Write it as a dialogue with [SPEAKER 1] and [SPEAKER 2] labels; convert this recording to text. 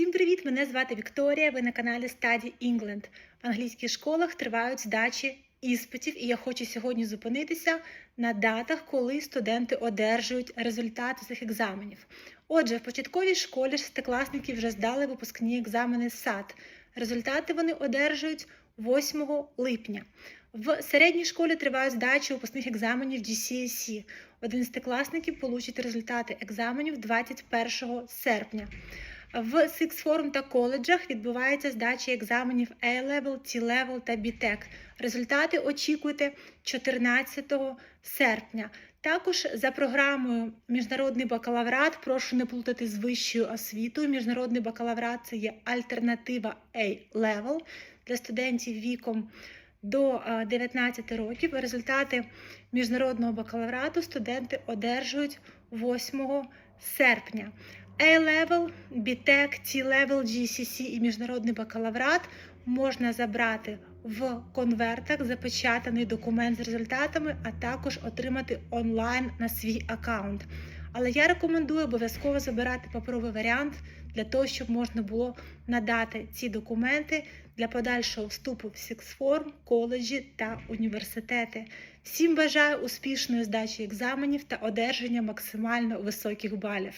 [SPEAKER 1] Всім привіт! Мене звати Вікторія. Ви на каналі Study England. В англійських школах тривають здачі іспитів, і я хочу сьогодні зупинитися на датах, коли студенти одержують результати цих екзаменів. Отже, в початковій школі шестикласники вже здали випускні екзамени САД. Результати вони одержують 8 липня. В середній школі тривають здачі випускних екзаменів GCSE. Одинадцятикласники получать результати екзаменів 21 серпня. В Form та коледжах відбувається здача екзаменів A-Level, T-Level та B-Tech. Результати очікуйте 14 серпня. Також за програмою Міжнародний бакалаврат прошу не плутати з вищою освітою. Міжнародний бакалаврат це є альтернатива A-Level для студентів віком до е, 19 років. Результати міжнародного бакалаврату студенти одержують 8 серпня. A-Level, B-Tech, T-Level, GCC і міжнародний бакалаврат можна забрати в конвертах запечатаний документ з результатами, а також отримати онлайн на свій аккаунт. Але я рекомендую обов'язково забирати паперовий варіант для того, щоб можна було надати ці документи для подальшого вступу в сіксформ, коледжі та університети. Всім бажаю успішної здачі екзаменів та одержання максимально високих балів.